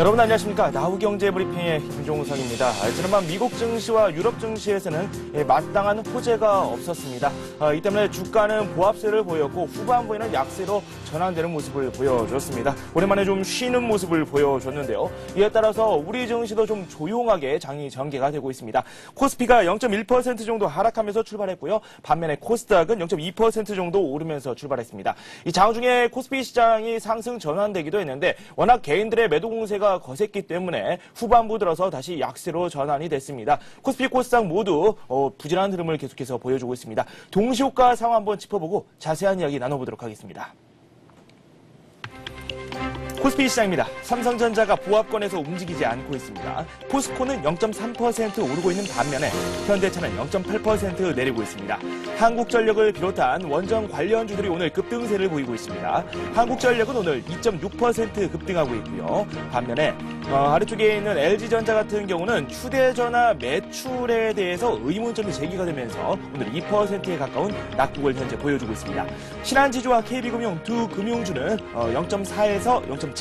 여러분 안녕하십니까 나우경제 브리핑의 김종상입니다. 아, 지난밤 미국 증시와 유럽 증시에서는 예, 마땅한 호재가 없었습니다. 아, 이 때문에 주가는 보합세를 보였고 후반부에는 약세로 전환되는 모습을 보여줬습니다. 오랜만에 좀 쉬는 모습을 보여줬는데요. 이에 따라서 우리 증시도 좀 조용하게 장이 전개가 되고 있습니다. 코스피가 0.1% 정도 하락하면서 출발했고요. 반면에 코스닥은 0.2% 정도 오르면서 출발했습니다. 이 장 중에 코스피 시장이 상승 전환되기도 했는데 워낙 개인들의 매도 공세가 거셌기 때문에 후반부 들어서 다시 약세로 전환이 됐습니다. 코스피 코스닥 모두 어, 부진한 흐름을 계속해서 보여주고 있습니다. 동시효과 상황 한번 짚어보고 자세한 이야기 나눠보도록 하겠습니다. 코스피 시장입니다. 삼성전자가 보합권에서 움직이지 않고 있습니다. 포스코는 0.3% 오르고 있는 반면에 현대차는 0.8% 내리고 있습니다. 한국전력을 비롯한 원전 관련주들이 오늘 급등세를 보이고 있습니다. 한국전력은 오늘 2.6% 급등하고 있고요. 반면에 어, 아래쪽에 있는 LG전자 같은 경우는 휴대전화 매출에 대해서 의문점이 제기가 되면서 오늘 2%에 가까운 낙폭을 현재 보여주고 있습니다. 신한지주와 KB금융 두 금융주는 어, 0.4에서 0.7%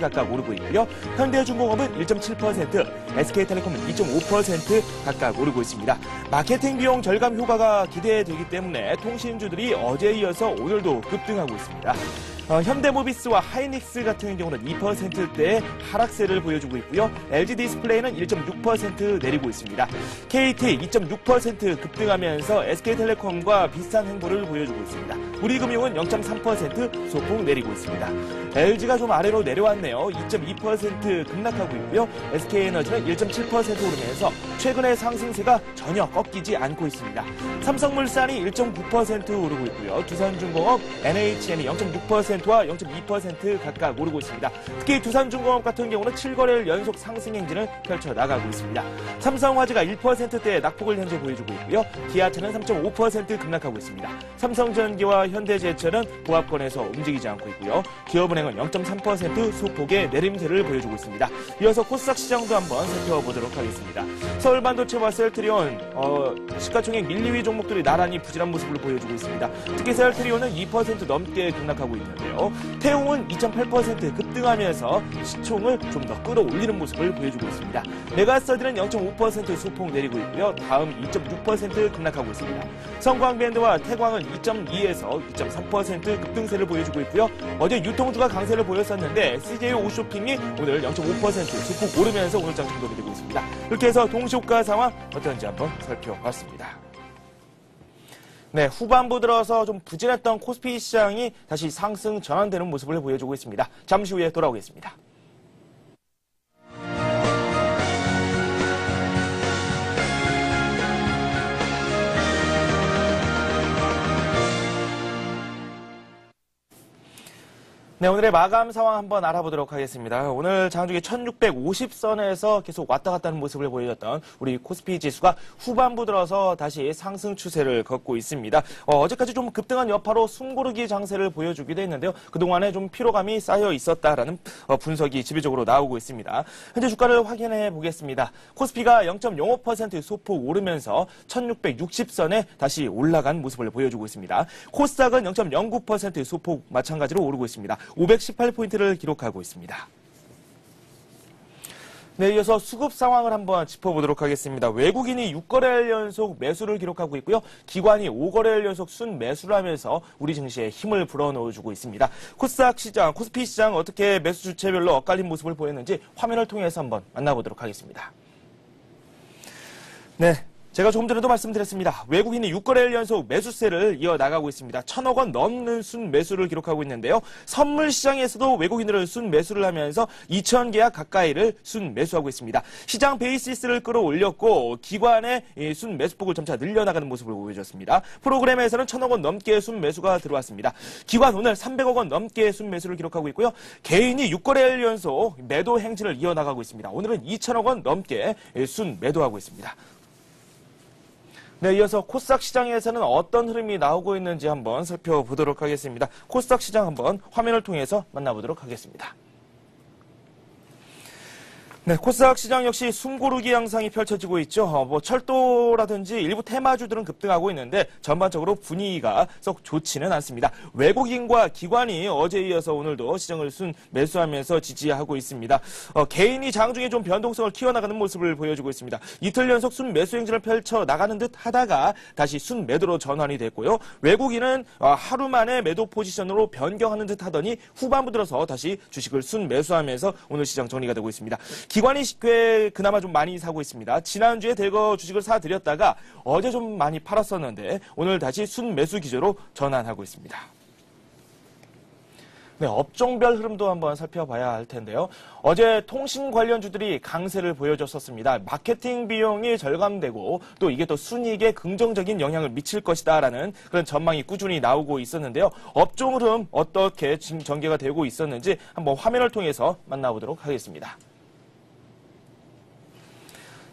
각각 오르고 있고요. 현대중공업은 1.7%, SK텔레콤은 2.5% 각각 오르고 있습니다. 마케팅 비용 절감 효과가 기대되기 때문에 통신주들이 어제에 이어서 오늘도 급등하고 있습니다. 어, 현대모비스와 하이닉스 같은 경우는 2%대 하락세를 보여주고 있고요. LG 디스플레이는 1.6% 내리고 있습니다. KT 2.6% 급등하면서 SK텔레콤과 비슷한 행보를 보여주고 있습니다. 우리금융은 0.3% 소폭 내리고 있습니다. LG가 좀 아래로 내려왔네요. 2.2% 급락하고 있고요. SK에너지는 1.7% 오르면서 최근의 상승세가 전혀 꺾이지 않고 있습니다. 삼성물산이 1.9% 오르고 있고요. 두산중공업, NHN이 0.6%와 0.2% 각각 오르고 있습니다. 특히 두산중공업 같은 경우는 7거래일 연속 상승 행진을 펼쳐 나가고 있습니다. 삼성화재가 1%대 낙폭을 현재 보여주고 있고요. 기아차는 3.5% 급락하고 있습니다. 삼성전기와 현대제철은 보합권에서 움직이지 않고 있고요. 기업은행 은 0.3% 소폭의 내림세를 보여주고 있습니다. 이어서 코스닥 시장도 한번 살펴보도록 하겠습니다. 서울 반도체 와 셀트리온 어, 시가총액 1, 2위 종목들이 나란히 부진한 모습을 보여주고 있습니다. 특히 셀트리온은 2% 넘게 급락하고 있는데요. 태웅은 2.8% 급등하면서 시총을 좀 더 끌어올리는 모습을 보여주고 있습니다. 메가스터디는 0.5% 소폭 내리고 있고요. 다음 2.6% 급락하고 있습니다. 성광밴드와 태광은 2.2에서 2.3% 급등세를 보여주고 있고요. 어제 유통주가 강세를 보였었는데 CJ 오쇼핑이 오늘 0.5% 소폭 오르면서 오늘 장 정도이 되고 있습니다. 이렇게 해서 동시효과 상황 어떤지 한번 살펴봤습니다. 네, 후반부 들어서 좀 부진했던 코스피 시장이 다시 상승 전환되는 모습을 보여주고 있습니다. 잠시 후에 돌아오겠습니다. 네, 오늘의 마감 상황 한번 알아보도록 하겠습니다. 오늘 장중에 1650선에서 계속 왔다 갔다 하는 모습을 보여줬던 우리 코스피 지수가 후반부 들어서 다시 상승 추세를 걷고 있습니다. 어, 제까지좀 급등한 여파로 숨고르기 장세를 보여주기도 했는데요. 그동안에 좀 피로감이 쌓여 있었다라는 어, 분석이 지배적으로 나오고 있습니다. 현재 주가를 확인해 보겠습니다. 코스피가 0.05% 소폭 오르면서 1660선에 다시 올라간 모습을 보여주고 있습니다. 코스닥은 0.09% 소폭 마찬가지로 오르고 있습니다. 518포인트를 기록하고 있습니다. 네, 이어서 수급 상황을 한번 짚어보도록 하겠습니다. 외국인이 6거래일 연속 매수를 기록하고 있고요. 기관이 5거래일 연속 순 매수를 하면서 우리 증시에 힘을 불어넣어주고 있습니다. 코스닥 시장, 코스피 시장 어떻게 매수 주체별로 엇갈린 모습을 보였는지 화면을 통해서 한번 만나보도록 하겠습니다. 네, 제가 조금 전에도 말씀드렸습니다. 외국인이 6거래일 연속 매수세를 이어나가고 있습니다. 천억 원 넘는 순 매수를 기록하고 있는데요. 선물 시장에서도 외국인들을 순 매수를 하면서 2천 계약 가까이를 순 매수하고 있습니다. 시장 베이시스를 끌어올렸고 기관의 순 매수폭을 점차 늘려나가는 모습을 보여줬습니다. 프로그램에서는 천억 원 넘게 순 매수가 들어왔습니다. 기관 오늘 300억 원 넘게 순 매수를 기록하고 있고요. 개인이 6거래일 연속 매도 행진을 이어나가고 있습니다. 오늘은 2천억 원 넘게 순 매도하고 있습니다. 네, 이어서 코스닥 시장에서는 어떤 흐름이 나오고 있는지 한번 살펴보도록 하겠습니다. 코스닥 시장 한번 화면을 통해서 만나보도록 하겠습니다. 네, 코스닥 시장 역시 숨고르기 양상이 펼쳐지고 있죠. 어, 뭐 철도라든지 일부 테마주들은 급등하고 있는데 전반적으로 분위기가 썩 좋지는 않습니다. 외국인과 기관이 어제 이어서 오늘도 시장을 순 매수하면서 지지하고 있습니다. 어, 개인이 장중에 좀 변동성을 키워나가는 모습을 보여주고 있습니다. 이틀 연속 순 매수 행진을 펼쳐 나가는 듯 하다가 다시 순 매도로 전환이 됐고요. 외국인은 어, 하루 만에 매도 포지션으로 변경하는 듯 하더니 후반부 들어서 다시 주식을 순 매수하면서 오늘 시장 정리가 되고 있습니다. 기관이 꽤 그나마 좀 많이 사고 있습니다. 지난주에 대거 주식을 사드렸다가 어제 좀 많이 팔았었는데 오늘 다시 순매수 기조로 전환하고 있습니다. 네, 업종별 흐름도 한번 살펴봐야 할 텐데요. 어제 통신 관련주들이 강세를 보여줬었습니다. 마케팅 비용이 절감되고 또 이게 또 순이익에 긍정적인 영향을 미칠 것이다라는 그런 전망이 꾸준히 나오고 있었는데요. 업종 흐름 어떻게 전개가 되고 있었는지 한번 화면을 통해서 만나보도록 하겠습니다.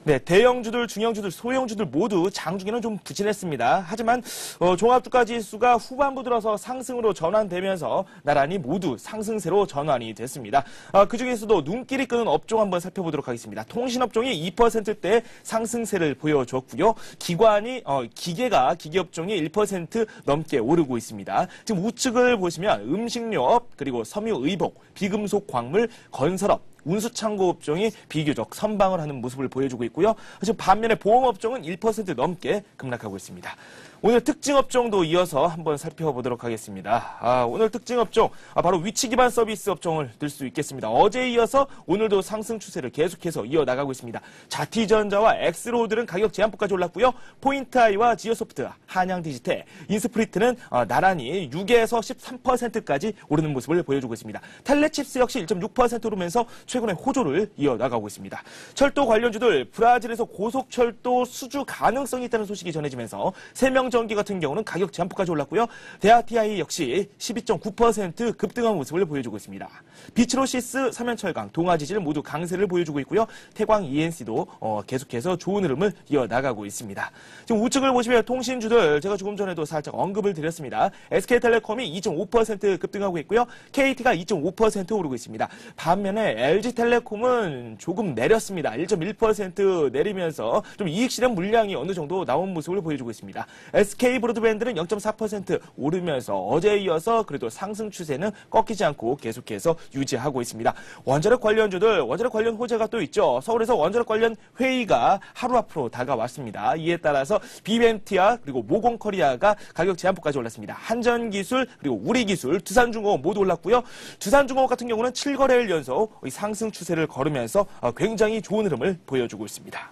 네, 대형주들, 중형주들, 소형주들 모두 장중에는 좀 부진했습니다. 하지만 어, 종합주가지수가 후반부 들어서 상승으로 전환되면서 나란히 모두 상승세로 전환이 됐습니다. 어, 그 중에서도 눈길이 끄는 업종 한번 살펴보도록 하겠습니다. 통신업종이 2%대 상승세를 보여줬고요. 기관이 어, 기계가 기계업종이 1% 넘게 오르고 있습니다. 지금 우측을 보시면 음식료업 그리고 섬유의복, 비금속 광물, 건설업 운수창고 업종이 비교적 선방을 하는 모습을 보여주고 있고요. 지금 반면에 보험업종은 1% 넘게 급락하고 있습니다. 오늘 특징 업종도 이어서 한번 살펴보도록 하겠습니다. 아, 오늘 특징 업종 아, 바로 위치 기반 서비스 업종을 들 수 있겠습니다. 어제 이어서 오늘도 상승 추세를 계속해서 이어 나가고 있습니다. 자티전자와 엑스로드는 가격 제한폭까지 올랐고요. 포인트아이와 지오소프트, 한양디지털, 인스프리트는 어, 나란히 6에서 13%까지 오르는 모습을 보여주고 있습니다. 텔레칩스 역시 1.6% 오르면서 최근에 호조를 이어 나가고 있습니다. 철도 관련주들 브라질에서 고속철도 수주 가능성이 있다는 소식이 전해지면서 3명 전기 같은 경우는 가격 제한폭까지 올랐고요. 대아티아이 역시 12.9% 급등한 모습을 보여주고 있습니다. 비츠로시스, 삼연철강, 동아지질 모두 강세를 보여주고 있고요. 태광 ENC도 어, 계속해서 좋은 흐름을 이어나가고 있습니다. 지금 우측을 보시면 통신주들 제가 조금 전에도 살짝 언급을 드렸습니다. SK텔레콤이 2.5% 급등하고 있고요. KT가 2.5% 오르고 있습니다. 반면에 LG텔레콤은 조금 내렸습니다. 1.1% 내리면서 좀 이익 실현 물량이 어느 정도 나온 모습을 보여주고 있습니다. SK 브로드밴드는 0.4% 오르면서 어제에 이어서 그래도 상승 추세는 꺾이지 않고 계속해서 유지하고 있습니다. 원자력 관련주들, 원자력 관련 호재가 또 있죠. 서울에서 원자력 관련 회의가 하루 앞으로 다가왔습니다. 이에 따라서 비벤티아 그리고 모공커리아가 가격 제한폭까지 올랐습니다. 한전기술 그리고 우리기술, 두산중공업 모두 올랐고요. 두산중공업 같은 경우는 7거래일 연속 상승 추세를 걸으면서 굉장히 좋은 흐름을 보여주고 있습니다.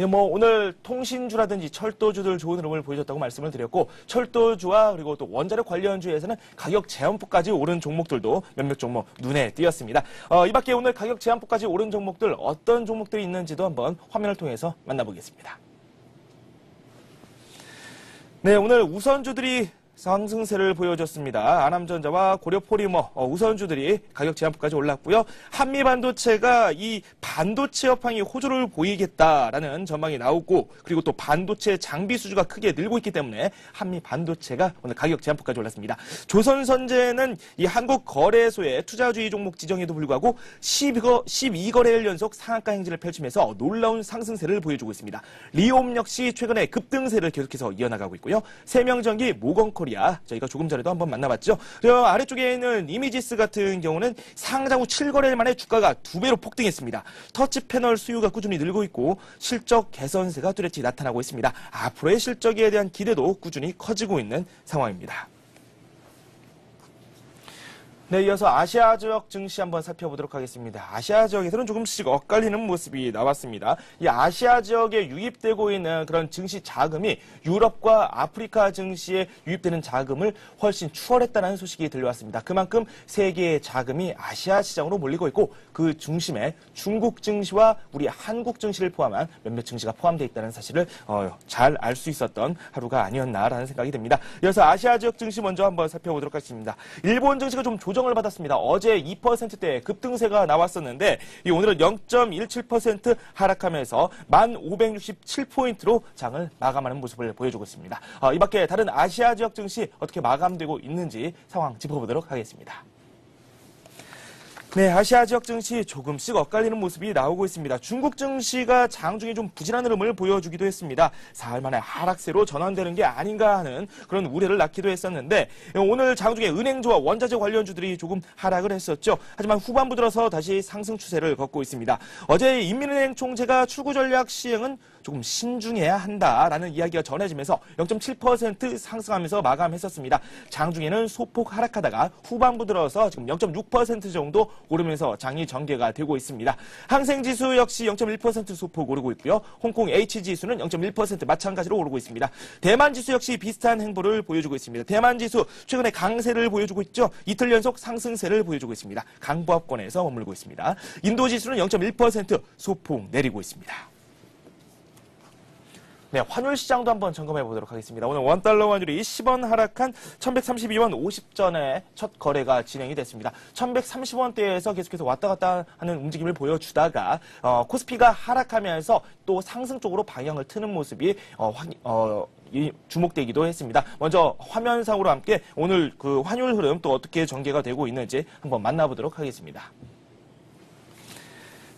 네, 뭐 오늘 통신주라든지 철도주들 좋은 흐름을 보여줬다고 말씀을 드렸고 철도주와 그리고 또 원자력 관련주에서는 가격 제한폭까지 오른 종목들도 몇몇 종목 눈에 띄었습니다. 어, 이 밖에 오늘 가격 제한폭까지 오른 종목들 어떤 종목들이 있는지도 한번 화면을 통해서 만나보겠습니다. 네, 오늘 우선주들이 상승세를 보여줬습니다. 아남전자와 고려포리머 어, 우선주들이 가격 제한폭까지 올랐고요. 한미반도체가 이 반도체 업황이 호조를 보이겠다라는 전망이 나오고 그리고 또 반도체 장비 수주가 크게 늘고 있기 때문에 한미반도체가 오늘 가격 제한폭까지 올랐습니다. 조선선제는 이 한국거래소의 투자주의 종목 지정에도 불구하고 12거, 12거래일 연속 상한가 행진을 펼치면서 놀라운 상승세를 보여주고 있습니다. 리옴 역시 최근에 급등세를 계속해서 이어나가고 있고요. 세명전기 모건코리 코리아 저희가 조금 전에도 한번 만나봤죠. 저 아래쪽에 있는 이미지스 같은 경우는 상장 후 7거래일 만에 주가가 두 배로 폭등했습니다. 터치 패널 수요가 꾸준히 늘고 있고 실적 개선세가 뚜렷이 나타나고 있습니다. 앞으로의 실적에 대한 기대도 꾸준히 커지고 있는 상황입니다. 네, 이어서 아시아 지역 증시 한번 살펴보도록 하겠습니다. 아시아 지역에서는 조금씩 엇갈리는 모습이 나왔습니다. 이 아시아 지역에 유입되고 있는 그런 증시 자금이 유럽과 아프리카 증시에 유입되는 자금을 훨씬 추월했다는 소식이 들려왔습니다. 그만큼 세계의 자금이 아시아 시장으로 몰리고 있고 그 중심에 중국 증시와 우리 한국 증시를 포함한 몇몇 증시가 포함되어 있다는 사실을 어, 잘알 수 있었던 하루가 아니었나라는 생각이 듭니다. 이어서 아시아 지역 증시 먼저 한번 살펴보도록 하겠습니다. 일본 증시가 좀 조정 조정을 받았습니다. 어제 2%대 급등세가 나왔었는데 오늘은 0.17% 하락하면서 1,567포인트로 장을 마감하는 모습을 보여주고 있습니다. 어, 이 밖에 다른 아시아 지역 증시 어떻게 마감되고 있는지 상황 짚어보도록 하겠습니다. 네, 아시아 지역 증시 조금씩 엇갈리는 모습이 나오고 있습니다. 중국 증시가 장중에 좀 부진한 흐름을 보여주기도 했습니다. 사흘 만에 하락세로 전환되는 게 아닌가 하는 그런 우려를 낳기도 했었는데 오늘 장중에 은행주와 원자재 관련주들이 조금 하락을 했었죠. 하지만 후반부 들어서 다시 상승 추세를 걷고 있습니다. 어제 인민은행 총재가 출구 전략 시행은 조금 신중해야 한다라는 이야기가 전해지면서 0.7% 상승하면서 마감했었습니다. 장중에는 소폭 하락하다가 후반부 들어서 지금 0.6% 정도 오르면서 장이 전개가 되고 있습니다. 항생지수 역시 0.1% 소폭 오르고 있고요. 홍콩 H지수는 0.1% 마찬가지로 오르고 있습니다. 대만지수 역시 비슷한 행보를 보여주고 있습니다. 대만지수 최근에 강세를 보여주고 있죠. 이틀 연속 상승세를 보여주고 있습니다. 강보합권에서 머물고 있습니다. 인도지수는 0.1% 소폭 내리고 있습니다. 네, 환율 시장도 한번 점검해 보도록 하겠습니다. 오늘 원달러 환율이 10원 하락한 1132원 50전에 첫 거래가 진행이 됐습니다. 1130원대에서 계속해서 왔다 갔다 하는 움직임을 보여주다가 어, 코스피가 하락하면서 또 상승 쪽으로 방향을 트는 모습이 어, 확, 어, 주목되기도 했습니다. 먼저 화면상으로 함께 오늘 그 환율 흐름 또 어떻게 전개가 되고 있는지 한번 만나보도록 하겠습니다.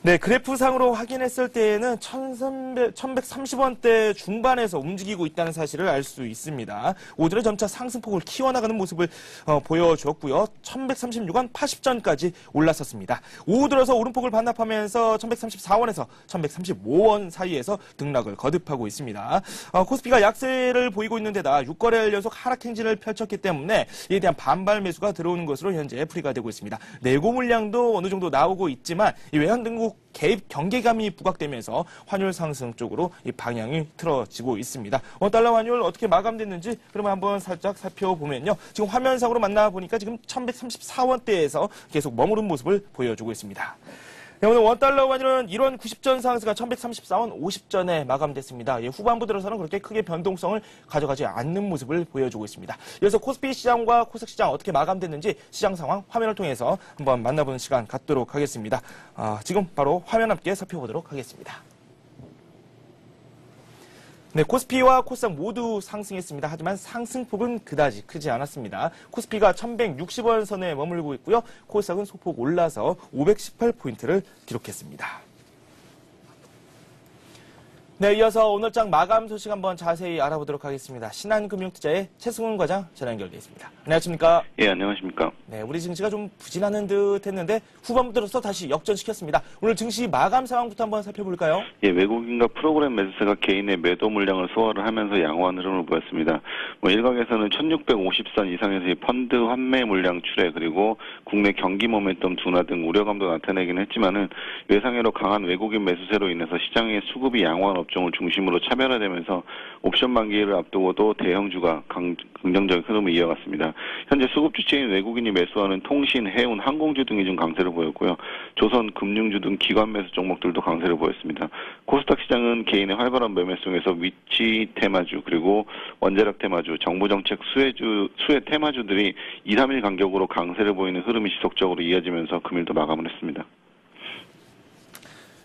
네, 그래프상으로 확인했을 때에는 1300, 1130원대 중반에서 움직이고 있다는 사실을 알 수 있습니다. 오늘은 점차 상승폭을 키워나가는 모습을 어, 보여줬고요. 1136원 80전까지 올랐었습니다. 오후 들어서 오름폭을 반납하면서 1134원에서 1135원 사이에서 등락을 거듭하고 있습니다. 어, 코스피가 약세를 보이고 있는 데다 6거래일 연속 하락 행진을 펼쳤기 때문에 이에 대한 반발 매수가 들어오는 것으로 현재 풀이가 되고 있습니다. 내고 물량도 어느 정도 나오고 있지만 이 외환 등국 개입 경계감이 부각되면서 환율 상승 쪽으로 이 방향이 틀어지고 있습니다. 원달러 환율 어떻게 마감됐는지 그러면 한번 살짝 살펴보면요. 지금 화면상으로 만나보니까 지금 1134원대에서 계속 머무른 모습을 보여주고 있습니다. 네, 오늘 원달러 환율은 1원 90전 상승가 1134원 50전에 마감됐습니다. 예, 후반부 들어서는 그렇게 크게 변동성을 가져가지 않는 모습을 보여주고 있습니다. 그래서 코스피 시장과 코스닥 시장 어떻게 마감됐는지 시장 상황 화면을 통해서 한번 만나보는 시간 갖도록 하겠습니다. 아, 지금 바로 화면 함께 살펴보도록 하겠습니다. 네, 코스피와 코스닥 모두 상승했습니다. 하지만 상승폭은 그다지 크지 않았습니다. 코스피가 1160원 선에 머물고 있고요. 코스닥은 소폭 올라서 518포인트를 기록했습니다. 네, 이어서 오늘 장 마감 소식 한번 자세히 알아보도록 하겠습니다. 신한금융투자의 최승훈 과장 전화 연결되어 있습니다. 안녕하십니까? 예, 안녕하십니까? 네, 우리 증시가 좀 부진하는 듯 했는데 후반부 들어서 다시 역전시켰습니다. 오늘 증시 마감 상황부터 한번 살펴볼까요? 예, 외국인과 프로그램 매수세가 개인의 매도 물량을 소화를 하면서 양호한 흐름을 보였습니다. 뭐 일각에서는 1650선 이상에서의 펀드 환매 물량 출해 그리고 국내 경기 모멘텀 둔화 등 우려감도 나타내긴 했지만은 외상으로 강한 외국인 매수세로 인해서 시장의 수급이 양호한 업 업종을 중심으로 차별화되면서 옵션 만기를 앞두고도 대형주가 강, 긍정적인 흐름을 이어갔습니다. 현재 수급 주체인 외국인이 매수하는 통신, 해운, 항공주 등이 좀 강세를 보였고요. 조선, 금융주 등 기관 매수 종목들도 강세를 보였습니다. 코스닥 시장은 개인의 활발한 매매 속에서 위치 테마주 그리고 원자력 테마주, 정부 정책 수혜주, 수혜 테마주들이 2, 3일 간격으로 강세를 보이는 흐름이 지속적으로 이어지면서 금일도 마감을 했습니다.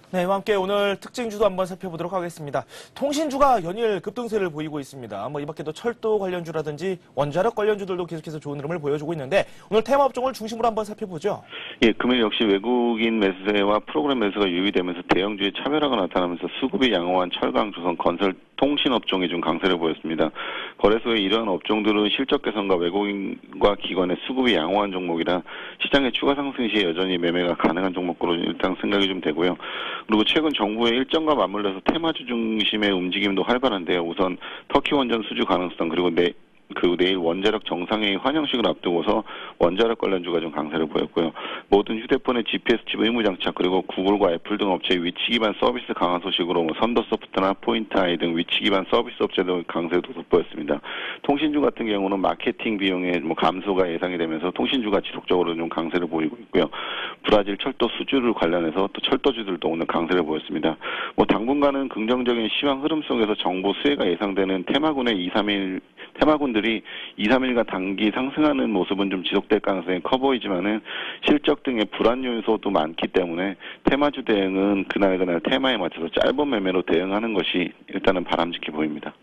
네, 함께 오늘 특징주도 한번 살펴보도록 하겠습니다. 통신주가 연일 급등세를 보이고 있습니다. 뭐 이 밖에도 철도 관련주라든지 원자력 관련주들도 계속해서 좋은 흐름을 보여주고 있는데 오늘 테마 업종을 중심으로 한번 살펴보죠. 예, 금일 역시 외국인 매수세와 프로그램 매수가 유의되면서 대형주의 차별화가 나타나면서 수급이 양호한 철강, 조선, 건설, 통신 업종이 좀 강세를 보였습니다. 거래소의 이러한 업종들은 실적 개선과 외국인과 기관의 수급이 양호한 종목이라 시장의 추가 상승 시에 여전히 매매가 가능한 종목으로 일단 생각이 좀 되고요. 그리고 최근 정부의 일정과 맞물려서 테마주 중심의 움직임도 활발한데요. 우선 터키 원전 수주 가능성 그리고 내 그리고 내일 원자력 정상회의 환영식을 앞두고서 원자력 관련주가 좀 강세를 보였고요. 모든 휴대폰의 GPS 칩 의무 장착 그리고 구글과 애플 등 업체의 위치 기반 서비스 강화 소식으로 뭐 선더소프트나 포인트아이 등 위치 기반 서비스 업체도 강세도 돋보였습니다. 통신주 같은 경우는 마케팅 비용의 뭐 감소가 예상이 되면서 통신주가 지속적으로 좀 강세를 보이고 있고요. 브라질 철도 수주를 관련해서 또 철도주들도 오늘 강세를 보였습니다. 뭐 당분간은 긍정적인 시황 흐름 속에서 정부 수혜가 예상되는 테마군의 2, 3일 테마군 들이 2, 3일간 단기 상승하는 모습은 좀 지속될 가능성이 커 보이지만은 실적 등의 불안 요소도 많기 때문에 테마주 대응은 그날 그날 테마에 맞춰서 짧은 매매로 대응하는 것이 일단은 바람직해 보입니다.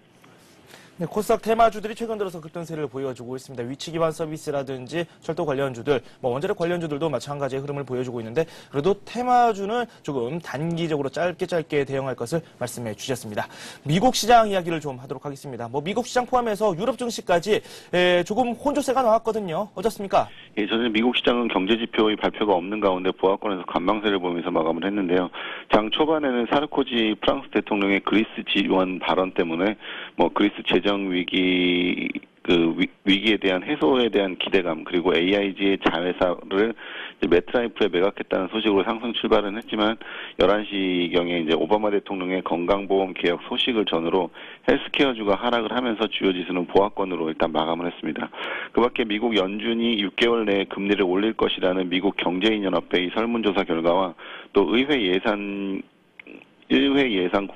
네, 코스닥 테마주들이 최근 들어서 급등세를 보여주고 있습니다. 위치 기반 서비스라든지 철도 관련주들, 뭐 원자력 관련주들도 마찬가지의 흐름을 보여주고 있는데 그래도 테마주는 조금 단기적으로 짧게 짧게 대응할 것을 말씀해 주셨습니다. 미국 시장 이야기를 좀 하도록 하겠습니다. 뭐 미국 시장 포함해서 유럽 증시까지 에, 조금 혼조세가 나왔거든요. 어떻습니까? 예, 저는 미국 시장은 경제 지표의 발표가 없는 가운데 보합권에서 관망세를 보면서 마감을 했는데요. 장 초반에는 사르코지 프랑스 대통령의 그리스 지원 발언 때문에 뭐 그리스 재정 위기 그 위, 기에 대한 해소에 대한 기대감 그리고 AIG의 자회사를 메트라이프에 매각했다는 소식으로 상승 출발은 했지만 11시 경에 이제 오바마 대통령의 건강보험 개혁 소식을 전후로 헬스케어주가 하락을 하면서 주요 지수는 보합권으로 일단 마감을 했습니다. 그밖에 미국 연준이 6개월 내에 금리를 올릴 것이라는 미국 경제인연합회의 설문조사 결과와 또 의회 예산 1회 예산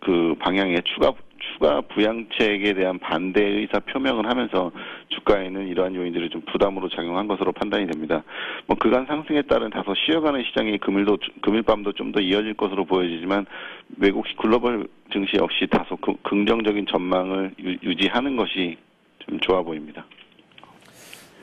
그 방향의 추가 추가 부양책에 대한 반대 의사 표명을 하면서 주가에는 이러한 요인들이 좀 부담으로 작용한 것으로 판단이 됩니다. 뭐 그간 상승에 따른 다소 쉬어가는 시장이 금일도 금일 밤도 좀 더 이어질 것으로 보여지지만 외국 글로벌 증시 역시 다소 그, 긍정적인 전망을 유, 지하는 것이 좀 좋아 보입니다.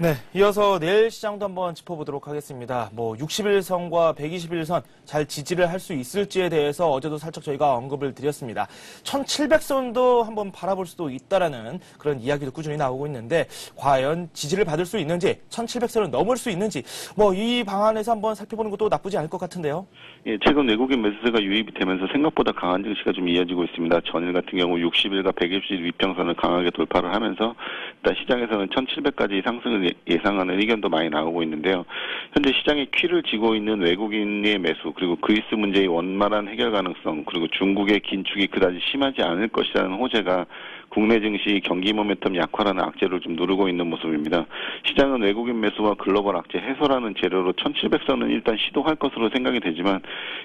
네, 이어서 내일 시장도 한번 짚어보도록 하겠습니다. 뭐 60일선과 120일선 잘 지지를 할 수 있을지에 대해서 어제도 살짝 저희가 언급을 드렸습니다. 1700선도 한번 바라볼 수도 있다라는 그런 이야기도 꾸준히 나오고 있는데 과연 지지를 받을 수 있는지 1700선을 넘을 수 있는지 뭐 이 방안에서 한번 살펴보는 것도 나쁘지 않을 것 같은데요. 예, 최근 외국인 매수세가 유입이 되면서 생각보다 강한 증시가 좀 이어지고 있습니다. 전일 같은 경우 60일과 120일 위평선을 강하게 돌파를 하면서 일단 시장에서는 1700까지 상승을 예상하는 의견도 많이 나오고 있는데요. 현재 시장에 키를 쥐고 있는 외국인의 매수 그리고 그리스 문제의 원만한 해결 가능성 그리고 중국의 긴축이 그다지 심하지 않을 것이라는 호재가 국내 증시 경기 모멘텀 약화라는 악재를 좀 누르고 있는 모습입니다. 시장은 외국인 매수와 글로벌 악재 해소라는 재료로 1700선은 일단 시도할 것으로 생각이 되지만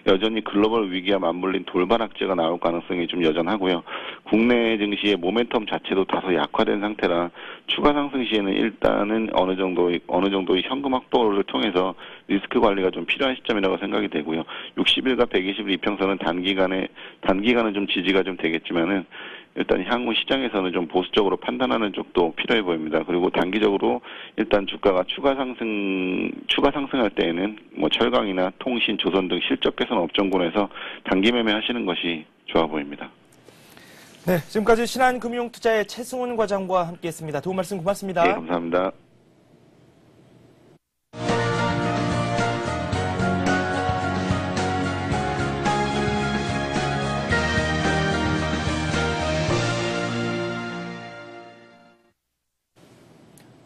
여전히 글로벌 위기와 맞물린 돌발 악재가 나올 가능성이 좀 여전하고요. 국내 증시의 모멘텀 자체도 다소 약화된 상태라 추가 상승 시에는 일단은 어느 정도 어느 정도의 현금 확보를 통해서 리스크 관리가 좀 필요한 시점이라고 생각이 되고요. 60일과 120일 이평선은 단기간에 단기간은 좀 지지가 좀 되겠지만은 일단 향후 시장에서는 좀 보수적으로 판단하는 쪽도 필요해 보입니다. 그리고 단기적으로 일단 주가가 추가 상승 추가 상승할 때에는 뭐 철강이나 통신, 조선 등 실적 개선 업종군에서 단기 매매 하시는 것이 좋아 보입니다. 네, 지금까지 신한금융투자의 최승훈 과장과 함께했습니다. 도움 말씀 고맙습니다. 네, 감사합니다.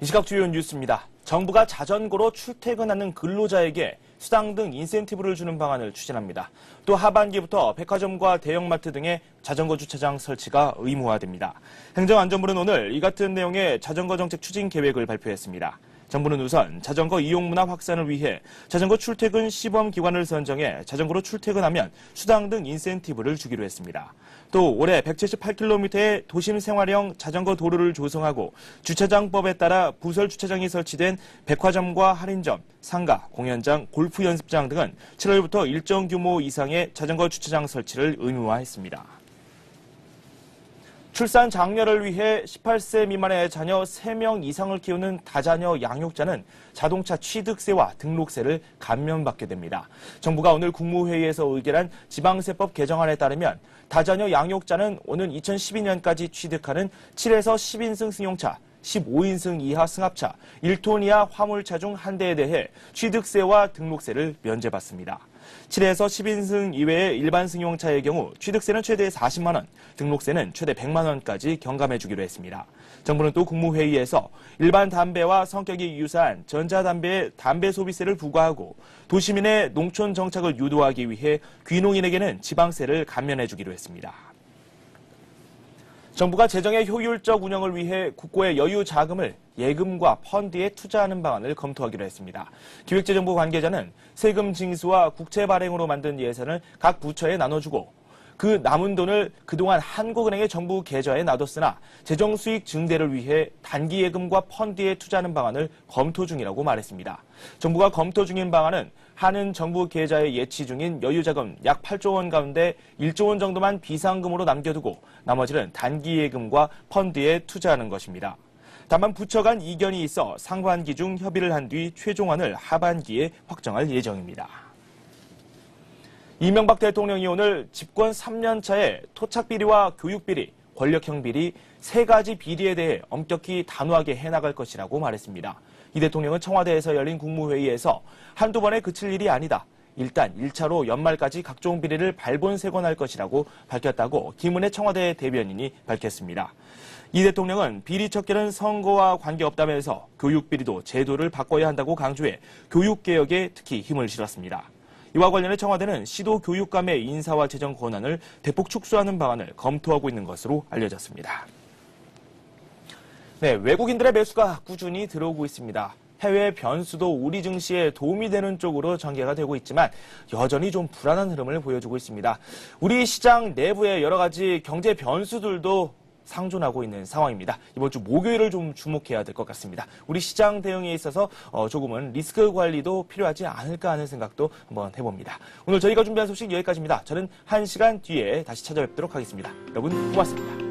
이 시각 주요 뉴스입니다. 정부가 자전거로 출퇴근하는 근로자에게 수당 등 인센티브를 주는 방안을 추진합니다. 또 하반기부터 백화점과 대형마트 등의 자전거 주차장 설치가 의무화됩니다. 행정안전부는 오늘 이 같은 내용의 자전거 정책 추진 계획을 발표했습니다. 정부는 우선 자전거 이용 문화 확산을 위해 자전거 출퇴근 시범 기관을 선정해 자전거로 출퇴근하면 수당 등 인센티브를 주기로 했습니다. 또 올해 178km의 도심 생활형 자전거 도로를 조성하고 주차장법에 따라 부설 주차장이 설치된 백화점과 할인점, 상가, 공연장, 골프 연습장 등은 7월부터 일정 규모 이상의 자전거 주차장 설치를 의무화했습니다. 출산 장려를 위해 18세 미만의 자녀 3명 이상을 키우는 다자녀 양육자는 자동차 취득세와 등록세를 감면받게 됩니다. 정부가 오늘 국무회의에서 의결한 지방세법 개정안에 따르면 다자녀 양육자는 오는 2012년까지 취득하는 7에서 10인승 승용차, 15인승 이하 승합차, 1톤 이하 화물차 중 한 대에 대해 취득세와 등록세를 면제받습니다. 7에서 10인승 이외의 일반 승용차의 경우 취득세는 최대 40만 원, 등록세는 최대 100만 원까지 경감해 주기로 했습니다. 정부는 또 국무회의에서 일반 담배와 성격이 유사한 전자담배의 담배 소비세를 부과하고 도시민의 농촌 정착을 유도하기 위해 귀농인에게는 지방세를 감면해 주기로 했습니다. 정부가 재정의 효율적 운영을 위해 국고의 여유 자금을 예금과 펀드에 투자하는 방안을 검토하기로 했습니다. 기획재정부 관계자는 세금 징수와 국채 발행으로 만든 예산을 각 부처에 나눠주고 그 남은 돈을 그동안 한국은행의 정부 계좌에 놔뒀으나 재정 수익 증대를 위해 단기 예금과 펀드에 투자하는 방안을 검토 중이라고 말했습니다. 정부가 검토 중인 방안은 한은 정부 계좌에 예치 중인 여유자금 약 8조 원 가운데 1조 원 정도만 비상금으로 남겨두고 나머지는 단기 예금과 펀드에 투자하는 것입니다. 다만 부처 간 이견이 있어 상반기 중 협의를 한 뒤 최종안을 하반기에 확정할 예정입니다. 이명박 대통령이 오늘 집권 3년 차에 토착 비리와 교육 비리, 권력형 비리 세 가지 비리에 대해 엄격히 단호하게 해나갈 것이라고 말했습니다. 이 대통령은 청와대에서 열린 국무회의에서 한두 번에 그칠 일이 아니다. 일단 1차로 연말까지 각종 비리를 발본색원할 것이라고 밝혔다고 김은혜 청와대 대변인이 밝혔습니다. 이 대통령은 비리 척결은 선거와 관계없다면서 교육 비리도 제도를 바꿔야 한다고 강조해 교육 개혁에 특히 힘을 실었습니다. 이와 관련해 청와대는 시도 교육감의 인사와 재정 권한을 대폭 축소하는 방안을 검토하고 있는 것으로 알려졌습니다. 네, 외국인들의 매수가 꾸준히 들어오고 있습니다. 해외 변수도 우리 증시에 도움이 되는 쪽으로 전개가 되고 있지만 여전히 좀 불안한 흐름을 보여주고 있습니다. 우리 시장 내부의 여러 가지 경제 변수들도 상존하고 있는 상황입니다. 이번 주 목요일을 좀 주목해야 될 것 같습니다. 우리 시장 대응에 있어서 어, 조금은 리스크 관리도 필요하지 않을까 하는 생각도 한번 해봅니다. 오늘 저희가 준비한 소식 여기까지입니다. 저는 한시간 뒤에 다시 찾아뵙도록 하겠습니다. 여러분 고맙습니다.